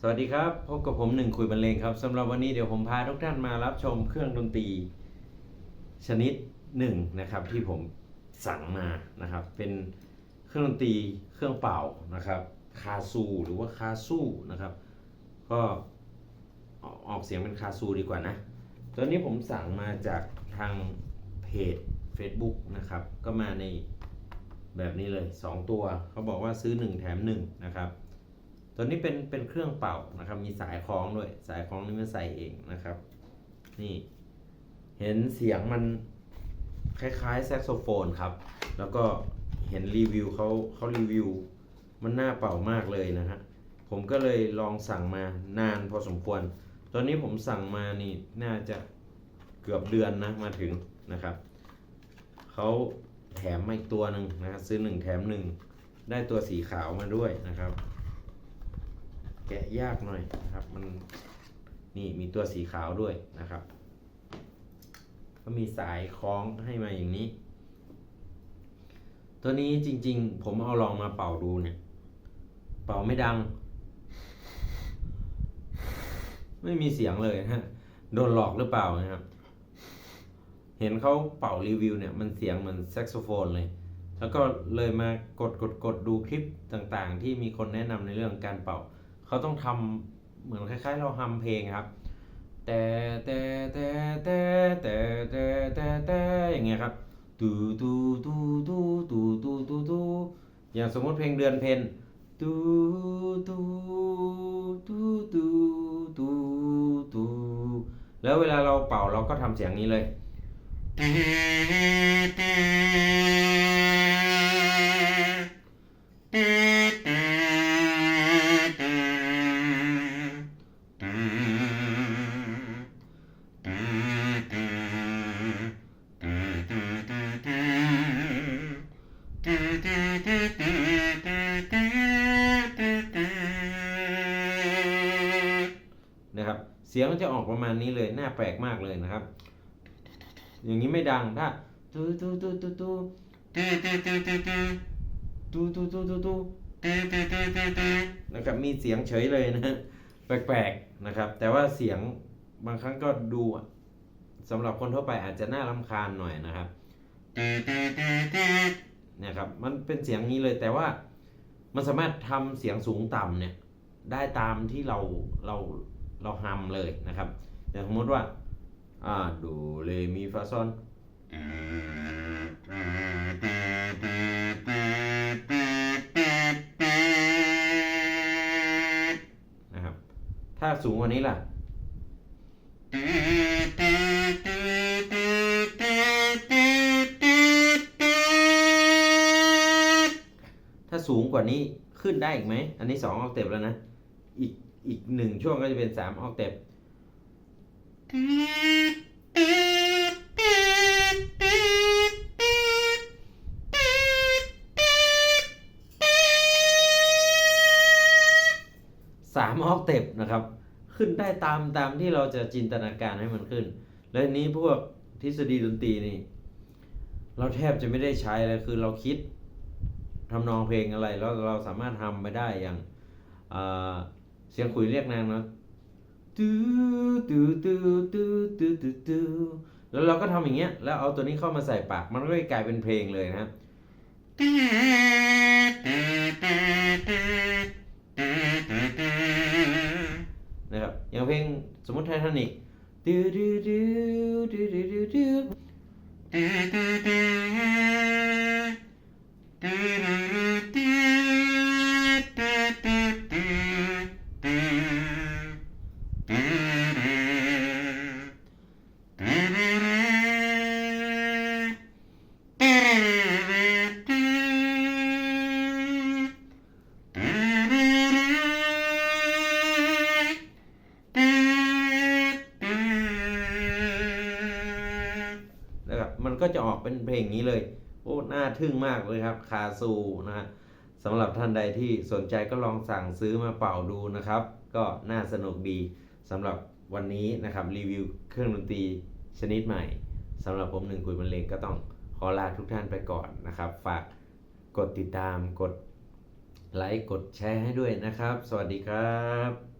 สวัสดีครับ พบกับผมหนึ่งคุยบรรเลงครับสำหรับวันนี้เดี๋ยวผมพาทุกท่านมารับชมเครื่องดนตรี ชนิดหนึ่งนะครับ ที่ผมสั่งมานะครับ เป็นเครื่องดนตรีเครื่องเป่านะครับ คาซูหรือว่าคาซูนะครับ ก็ออกเสียงเป็นคาซูดีกว่านะตัวนี้ผมสั่งมาจากทางเพจ Facebook นะครับ ก็มาในแบบนี้เลย 2 ตัว เขาบอกว่าซื้อ 1 แถม 1 นะครับ ตัวนี้เป็นเป็นเครื่องเป่านะครับ มีสายคล้องด้วย สายคล้องนี่มันใส่เองนะครับ นี่ เห็นเสียงมันคล้ายๆแซกโซโฟนครับ แล้วก็เห็นรีวิวเขาเขารีวิว มันน่าเป่ามากเลยนะฮะ ผมก็เลยลองสั่งมานานพอสมควร ตอนนี้ผมสั่งมานี่น่าจะเกือบเดือนนะมาถึงนะครับเขาแถมมาอีกตัวหนึ่งนะครับซื้อหนึ่งแถมหนึ่งได้ตัวสีขาวมาด้วยนะครับ แกะยากหน่อยนะครับ มันนี่มีตัวสีขาวด้วยนะครับ ก็มีสายคล้องให้มาอย่างนี้ ตัวนี้จริง ๆ ผมเอาลองมาเป่าดูเนี่ย เป่าไม่ดัง ไม่มีเสียงเลยฮะโดนหลอกหรือเปล่านะครับ เห็นเขาเป่ารีวิวเนี่ยมันเสียงเหมือนแซกโซโฟนเลย แล้วก็เลยมากดกดกดดูคลิปต่างๆ ที่มีคนแนะนำในเรื่องการเป่า เขาต้องทำเหมือนคล้ายๆ เราทำเพลงครับ แต่แต่แต่แต่แต่แต่แต่แต่อย่างเงี้ยครับตูตูตูตูตูตูตูตูอย่างสมมติเพลงเดือนเพ็ญตูตูตูตูตูตูแล้วเวลาเราเป่าเราก็ทำเสียงนี้เลย สียงมันจะออกประมาณนี้เลยน่าแปลกมากเลยนะครับ อย่างนี้ไม่ดังถ้าตูตูตูตูตูตูตูตูตูตูตูตูตูตูตูตูตูนะครับมีเสียงเฉยเลยนะฮะแปลกๆนะครับ แต่ว่าเสียงบางครั้งก็ดูสำหรับคนทั่วไปอาจจะน่ารำคาญหน่อยนะครับเนี่ยครับมันเป็นเสียงนี้เลยแต่ว่ามันสามารถทำเสียงสูงต่ำเนี่ยได้ตามที่เราเรา เราฮัมเลยนะครับอย่างสมมติว่าอ่าดูเรมีฟาซอนนะครับถ้าสูงกว่านี้ล่ะถ้าสูงกว่านี้ขึ้นได้อีกไหม อันนี้สองออกเต็ปแล้วนะ อีก อีกหนึ่งช่วงก็จะเป็นสามออกเต็ปสามออกเต็ปนะครับ ขึ้นได้ตามตามที่เราจะจินตนาการให้มันขึ้น และนี้พวกทฤษฎีดนตรีนี่ เราแทบจะไม่ได้ใช้เลยคือเราคิดทำนองเพลงอะไรแล้วเราสามารถทำไปได้อย่างอ เสียงคุยเรียกนางเนาะตูตูตูตูตูตูตูแล้วเราก็ทำอย่างเงี้ย แล้วเอาตัวนี้เข้ามาใส่ปาก มันก็จะกลายเป็นเพลงเลยนะครับนะครับ อย่างเพลงสมมติไททานิกดูดูดูดูดูดูดู มันก็จะออกเป็นเพลงนี้เลย โอ้น่าทึ่งมากเลยครับ คาซูนะฮะสำหรับท่านใดที่สนใจก็ลองสั่งซื้อมาเป่าดูนะครับ ก็น่าสนุกดีสำหรับวันนี้นะครับรีวิวเครื่องดนตรีชนิดใหม่สำหรับผมหนึ่งคุยบรรเลงก็ต้องขอลาทุกท่านไปก่อนนะครับ ฝากกดติดตามกดไลค์กดแชร์ให้ด้วยนะครับ สวัสดีครับ